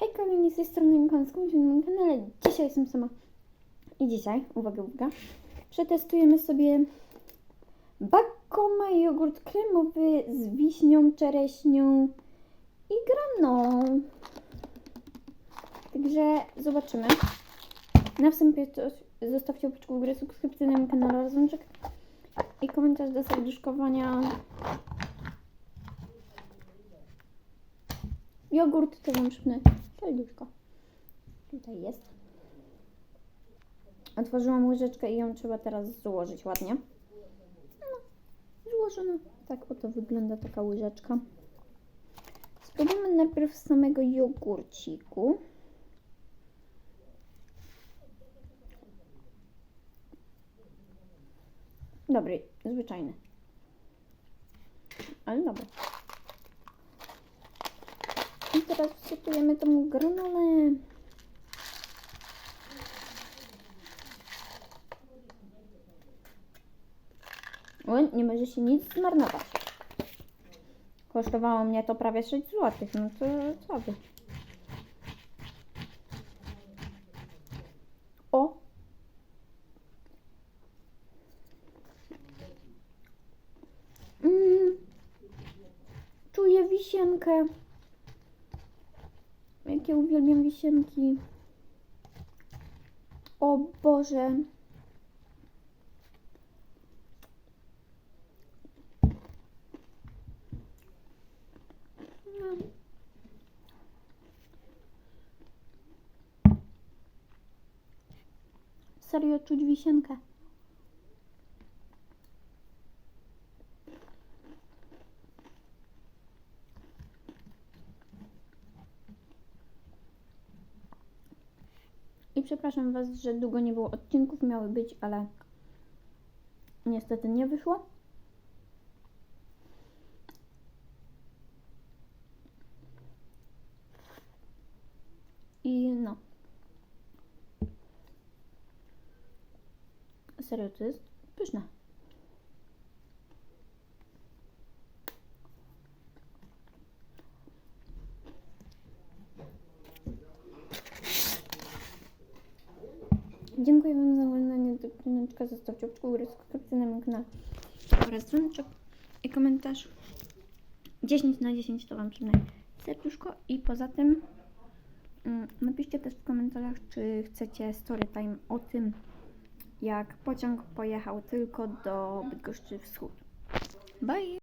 Hej kochani, z tej strony Mikanska, na moim kanale. Dzisiaj jestem sama. I dzisiaj, uwaga, uwaga, przetestujemy sobie Bakoma jogurt kremowy z wiśnią, czereśnią i graną. Także zobaczymy. Na wstępie zostawcie łapeczkę w górę, subskrypcję na kanale oraz dzwoneczek i komentarz do serduszkowania. Jogurt to wam przypnę serduszko. Tutaj jest. Otworzyłam łyżeczkę i ją trzeba teraz złożyć ładnie. No, złożona. Tak oto wygląda taka łyżeczka. Spróbujmy najpierw samego jogurciku. Dobry, zwyczajny. Ale dobry. Teraz wsypujemy tą granolę. O, nie może się nic zmarnować. Kosztowało mnie to prawie 6 zł. No to co wy? O! Mm. Czuję wisienkę. Jak ja uwielbiam wisienki. O Boże. Serio czuć wisienkę. I przepraszam Was, że długo nie było odcinków, miały być, ale niestety nie wyszło. I no. Serio, to jest pyszne. Dziękuję Wam za oglądanie do dzwoneczka. Zostawcie łapkę w górę, subskrypcję na mój kanał oraz dzwoneczek i komentarz. 10 na 10 to Wam przynajmniej serduszko i poza tym mm, napiszcie też w komentarzach, czy chcecie story time o tym, jak pociąg pojechał tylko do Bydgoszczy Wschód. Bye!